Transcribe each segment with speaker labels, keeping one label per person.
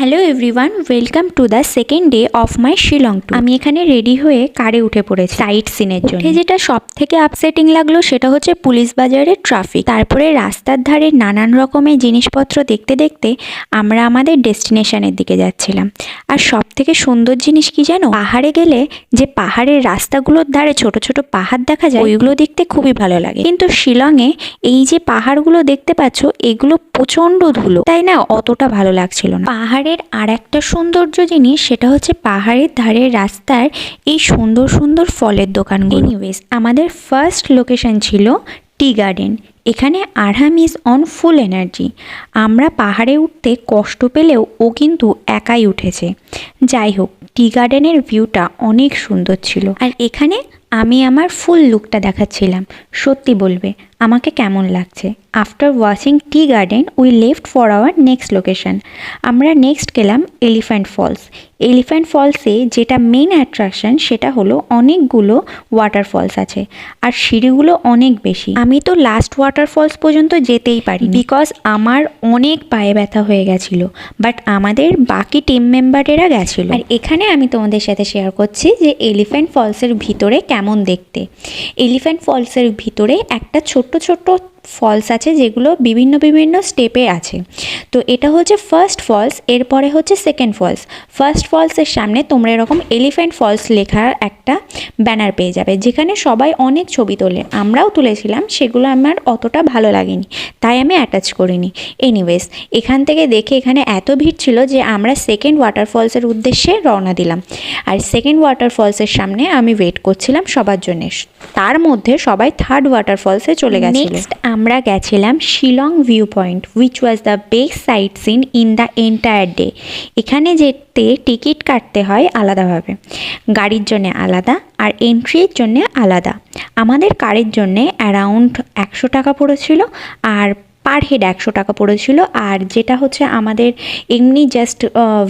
Speaker 1: Hello everyone welcome to the second day of my Shillong tour আমি এখানে ready হয়ে কারে উঠে পড়েছি। সাইট সিনের জন্য। যেটা সব থেকে আপসেটিং লাগল সেটা হচ্ছে পুলিশ বাজারের ট্রাফিক তারপরে রাস্তার ধারে নানান রকমের জিনিসপত্র দেখতে দেখতে আমরা আমাদের ডেস্টিনেশনের দিকে যাচ্ছিলাম। আর সব থেকে সুন্দর জিনিস কি জানো? পাহাড়ে গেলে যে পাহাড়ের রাস্তাগুলোর ধারে ছোট ছোট পাহাড় দেখা যায় ওইগুলো দেখতে খুবই ভালো লাগে। কিন্তু শিলংয়ে এই যে পাহাড়গুলো দেখতে পাচ্ছ এগুলো প্রচণ্ড ধুলো। তাই না? অতটা ভালো লাগছিল না। পাহাড়ের আর একটা সৌন্দর্য জিনিস, সেটা হচ্ছে পাহাড়ের ধারে রাস্তার এই সুন্দর সুন্দর ফলের দোকানগুলো। এনিওয়েজ আমাদের ফার্স্ট লোকেশন ছিল টি গার্ডেন। এখানে Arham is on full energy আমরা পাহাড়ে উঠতে কষ্ট পেলেও ও কিন্তু একাই উঠেছে। যাই হোক, টি গার্ডেনের ভিউটা অনেক সুন্দর ছিল। আর এখানে আমি আমার ফুল লুকটা দেখাচ্ছিলাম। সত্যি বলবে আমাকে কেমন লাগছে? After watching tea garden we left for our next location আমরা নেক্সট গেলাম এলিফ্যান্ট ফলস এলিফ্যান্ট ফলসে যেটা মেন অ্যাট্রাকশন সেটা হলো অনেকগুলো ওয়াটারফলস আছে। আর সিঁড়িগুলো অনেক বেশি। আমি তো লাস্ট ওয়াটারফলস পর্যন্ত যেতেই পারি বিকজ আমার অনেক পায়ে ব্যথা হয়ে গেছিল বাট আমাদের বাকি টিম মেম্বারেরা গেছিল। আর এখানে আমি তোমাদের সাথে শেয়ার করছি যে এলিফ্যান্ট ফলসের ভিতরে কেমন দেখতে। এলিফ্যান্ট ফলসের ভিতরে একটা ছোট্ট ছোট্ট ফলস আছে, যেগুলো বিভিন্ন বিভিন্ন স্টেপে আছে। তো এটা হচ্ছে ফার্স্ট ফলস এরপরে হচ্ছে সেকেন্ড ফলস ফার্স্ট ফলসের সামনে তোমরা এরকম এলিফ্যান্ট ফলস লেখার একটা ব্যানার পেয়ে যাবে, যেখানে সবাই অনেক ছবি তোলে। আমরাও তুলেছিলাম, সেগুলো আমার অতটা ভালো লাগেনি, তাই আমি অ্যাটাচ করিনি। এনিওয়েজ এখান থেকে দেখে এখানে এত ভিড় ছিল যে আমরা সেকেন্ড ওয়াটারফলসের উদ্দেশ্যে রওনা দিলাম। আর সেকেন্ড ওয়াটারফলসের সামনে আমি ওয়েট করছিলাম সবার জন্য। তার মধ্যে সবাই থার্ড ওয়াটারফলসে চলে গেছে নেক্সট আমরা গেছিলাম Shillong view point which was the best sight seen in the entire day এখানে যেতে টিকিট কাটতে হয় আলাদাভাবে। গাড়ির জন্য আলাদা আর এন্ট্রির জন্য আলাদা। আমাদের কারের জন্যে অ্যারাউন্ড একশো টাকা পড়েছিল আর পার হেড একশো টাকা পড়েছিল। আর যেটা হচ্ছে আমাদের এমনি জাস্ট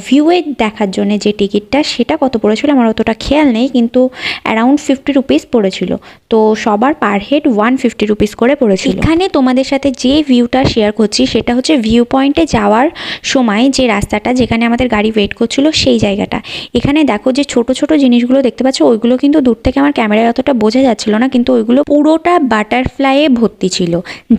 Speaker 1: ভিউয়ের দেখার জন্য যে টিকিটটা সেটা কত পড়েছিল আমার অতটা খেয়াল নেই, কিন্তু অ্যারাউন্ড ফিফটি রুপিস পড়েছিল। তো সবার per head one fifty rupees করে পড়েছিল। এখানে তোমাদের সাথে যে ভিউটা শেয়ার করছি, সেটা হচ্ছে ভিউ পয়েন্টে যাওয়ার সময় যে রাস্তাটা যেখানে আমাদের গাড়ি ওয়েট করছিল, সেই জায়গাটা। এখানে দেখো যে ছোট ছোট জিনিসগুলো দেখতে পাচ্ছ, ওইগুলো কিন্তু দূর থেকে আমার ক্যামেরায় অতটা বোঝা যাচ্ছিল না, কিন্তু ওইগুলো পুরোটা বাটারফ্লাইয়ে ভর্তি ছিল।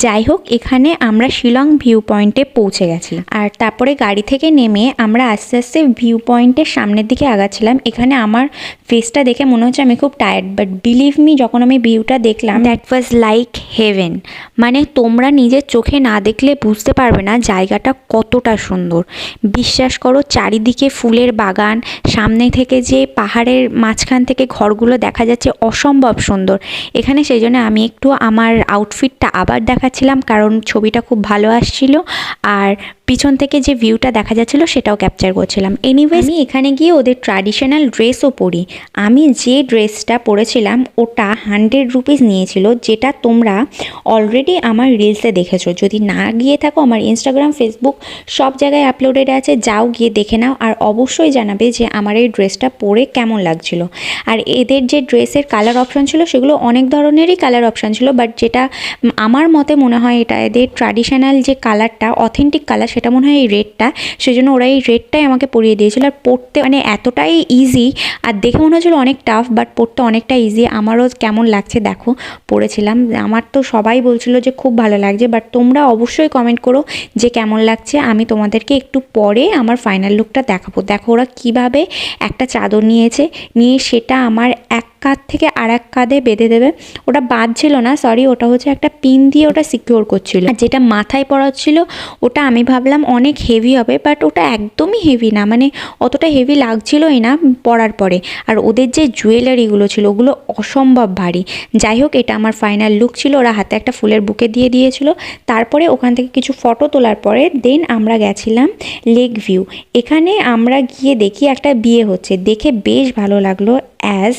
Speaker 1: যাই হোক, এখানে আমরা শিলং ভিউ পয়েন্টে পৌঁছে গেছি। আর তারপরে গাড়ি থেকে নেমে আমরা আস্তে আস্তে ভিউ পয়েন্টের সামনের দিকে আগাচ্ছিলাম। এখানে আমার ফেসটা দেখে মনে হচ্ছে আমি খুব টায়ার্ড বাট বিলিভ মি যখন আমি ভিউটা দেখলাম দ্যাট ওয়াজ লাইক হেভেন মানে তোমরা নিজের চোখে না দেখলে বুঝতে পারবে না জায়গাটা কতটা সুন্দর। বিশ্বাস করো, চারিদিকে ফুলের বাগান, সামনে থেকে যে পাহাড়ের মাঝখান থেকে ঘরগুলো দেখা যাচ্ছে অসম্ভব সুন্দর। এখানে সেই জন্য আমি একটু আমার আউটফিটটা আবার দেখাচ্ছিলাম, কারণ ছবিটা খুব ভালো আসছিল। আর পিছন থেকে যে ভিউটা দেখা যাচ্ছিল সেটাও ক্যাপচার করছিলাম। এনিওয়েজ আমি এখানে গিয়ে ওদের ট্র্যাডিশনাল ড্রেসও পরি। আমি যে ড্রেসটা পরেছিলাম, ওটা হান্ড্রেড রুপিস নিয়েছিল, যেটা তোমরা অলরেডি আমার রিলসে দেখেছ। যদি না গিয়ে থাকো, আমার ইনস্টাগ্রাম ফেসবুক সব জায়গায় আপলোডেড আছে, যাও গিয়ে দেখে নাও আর অবশ্যই জানাবে যে আমার এই ড্রেসটা পরে কেমন লাগছিল। আর এদের যে ড্রেসের কালার অপশান ছিল, সেগুলো অনেক ধরনেরই কালার অপশান ছিল বাট যেটা আমার মতে মনে হয় এটা এদের ট্র্যাডিশনাল যে কালারটা অথেন্টিক কালার সেটা মনে হয় এই রেডটা সেই জন্য ওরা এই রেডটাই আমাকে পরিয়ে দিয়েছিল। আর পড়তে মানে এতটাই ইজি আর দেখে মনে হচ্ছিল অনেক টাফ বাট পড়তে অনেকটা ইজি আমারও কেমন লাগছে দেখো, পড়েছিলাম। আমার তো সবাই বলছিল যে খুব ভালো লাগছে বাট তোমরা অবশ্যই কমেন্ট করো যে কেমন লাগছে। আমি তোমাদেরকে একটু পরে আমার ফাইনাল লুকটা দেখাবো। দেখো ওরা কীভাবে একটা চাদর নিয়েছে। নিয়ে সেটা আমার এক কাঁধ থেকে আর এক কাঁধে বেঁধে দেবে। ওটা বাঁধছিল না সরি ওটা হচ্ছে একটা পিন দিয়ে ওটা সিকিওর করছিল। আর যেটা মাথায় পড়াচ্ছিল ওটা আমি ভাবলাম অনেক হেভি হবে বাট ওটা একদমই হেভি না মানে অতটা হেভি লাগছিলই না পরার পরে। আর ওদের যে জুয়েলারিগুলো ছিল, ওগুলো অসম্ভব ভারী। যাই হোক, এটা আমার ফাইনাল লুক ছিল, ওরা হাতে একটা ফুলের বুকে দিয়ে দিয়েছিল। তারপরে ওখান থেকে কিছু ফটো তোলার পরে দেন আমরা গেছিলাম লেক ভিউ এখানে আমরা গিয়ে দেখি একটা বিয়ে হচ্ছে। দেখে বেশ ভালো লাগল। অ্যাজ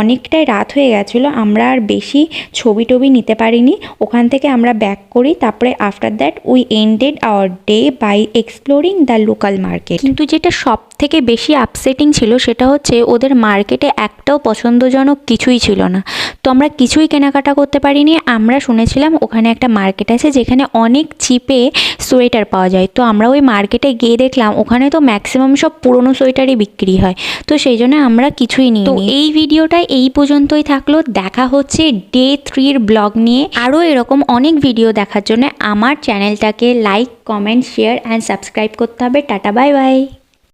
Speaker 1: অনেকটাই রাত হয়ে গেছিল আমরা আর বেশি ছবি টবি নিতে পারিনি। ওখান থেকে আমরা ব্যাক করি তারপরে after that we ended our day by exploring the local market কিন্তু যেটা সব থেকে বেশি আপসেটিং ছিল সেটা হচ্ছে ওদের মার্কেটে একটাও পছন্দজনক কিছুই ছিল না। তো আমরা কিছুই কেনাকাটা করতে পারিনি। আমরা শুনেছিলাম ওখানে একটা মার্কেট আছে যেখানে অনেক চিপে সোয়েটার পাওয়া যায়। তো আমরা ওই মার্কেটে গিয়ে দেখলাম ওখানে তো ম্যাক্সিমাম সব পুরনো সোয়েটারই বিক্রি হয়। তো সেই জন্য আমরা কিছুই নিই এই ভিডিওটা এই পর্যন্তই থাকল। দেখা হচ্ছে ডে থ্রির ব্লগ নিয়ে। আরও এরকম অনেক ভিডিও দেখার জন্য আমার চ্যানেলটাকে like, comment, share and subscribe করতে হবে। Tata, bye bye.